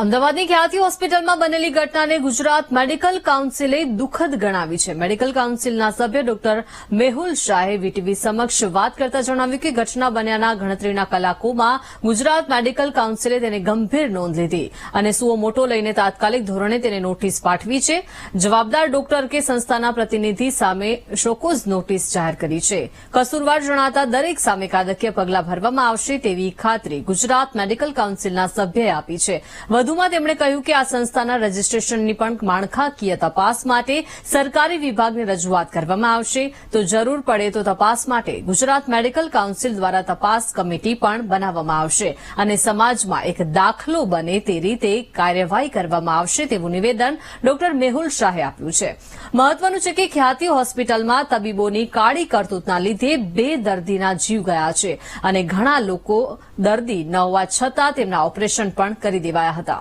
અમદાવાદની ખ્યાતિ હોસ્પિટલમાં બનેલી ઘટનાને ગુજરાત મેડિકલ કાઉન્સિલે દુઃખદ ગણાવી છે. મેડિકલ કાઉન્સિલના સભ્ય ડોક્ટર મેહુલ શાહે વીટીવી સમક્ષ વાત કરતા જણાવ્યું કે ઘટના બન્યાના ગણતરીના કલાકોમાં ગુજરાત મેડિકલ કાઉન્સિલે તેને ગંભીર નોંધ લીધી અને સુઓ મોટો લઈને તાત્કાલિક ધોરણે તેને નોટિસ પાઠવી છે. જવાબદાર ડોક્ટર કે સંસ્થાના પ્રતિનિધિ સામે શોકોઝ નોટિસ જાહેર કરી છે. કસૂરવાર જણાતા દરેક સામે કાયદાકીય પગલાં ભરવામાં આવશે તેવી ખાતરી ગુજરાત મેડિકલ કાઉન્સિલના સભ્યએ આપી છે. વધુમાં તેમણે કહ્યું કે આ સંસ્થાના રજીસ્ટ્રેશનની પણ માળખાકીય તપાસ માટે સરકારી વિભાગને રજૂઆત કરવામાં આવશે. તો જરૂર પડે તો તપાસ માટે ગુજરાત મેડિકલ કાઉન્સિલ દ્વારા તપાસ કમિટી પણ બનાવવામાં આવશે અને સમાજમાં એક દાખલો બને તે રીતે કાર્યવાહી કરવામાં આવશે તેવું નિવેદન ડોક્ટર મેહુલ શાહે આપ્યું છે. મહત્વનું છે કે ખ્યાતિ હોસ્પિટલમાં તબીબોની કાળી કરતૂતના લીધે બે દર્દીના જીવ ગયા છે અને ઘણા લોકો દર્દી ન હોવા છતાં તેમના ઓપરેશન પણ કરી દેવાયા હતા.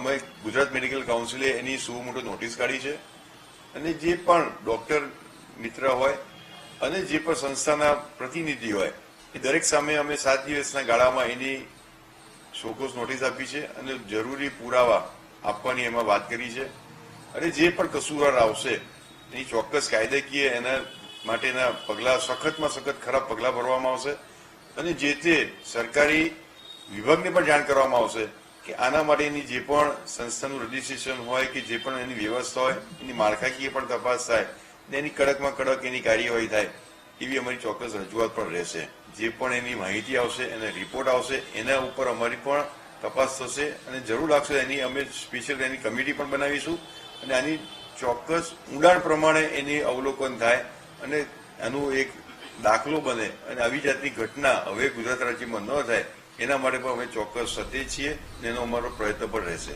અમે ગુજરાત મેડિકલ કાઉન્સિલે એની શું મોટો નોટિસ કાઢી છે અને જે પણ ડોક્ટર મિત્ર હોય અને જે પણ સંસ્થાના પ્રતિનિધિ હોય, એ દરેક સામે અમે સાત દિવસના ગાળામાં એની શોકોસ નોટિસ આપી છે અને જરૂરી પુરાવા આપવાની એમાં વાત કરી છે. અને જે પણ કસૂરવાર આવશે, એની ચોક્કસ કાયદાકીય એના માટેના પગલાં સખતમાં સખત ખરાબ પગલાં ભરવામાં આવશે. અને જે તે સરકારી વિભાગને પણ જાણ કરવામાં આવશે કે આના માટેની જે પણ સંસ્થાનું રજીસ્ટ્રેશન હોય કે જે પણ એની વ્યવસ્થા હોય, એની માળખાકીય પણ તપાસ થાય, ને એની કડકમાં કડક એની કાર્યવાહી થાય, એવી અમારી ચોક્કસ રજૂઆત પણ રહેશે. જે પણ એની માહિતી આવશે, એને રિપોર્ટ આવશે, એના ઉપર અમારી પણ તપાસ થશે અને જરૂર લાગશે એની અમે સ્પેશિયલ એની કમિટી પણ બનાવીશું અને આની ચોક્કસ ઊંડાણ પ્રમાણે એની અવલોકન થાય અને આનું એક દાખલો બને અને આવી જાતની ઘટના હવે ગુજરાત રાજ્યમાં ન થાય એના માટે પણ અમે ચોક્કસ સત્ય છીએ અને એનો અમારો પ્રયત્ન પણ રહેશે.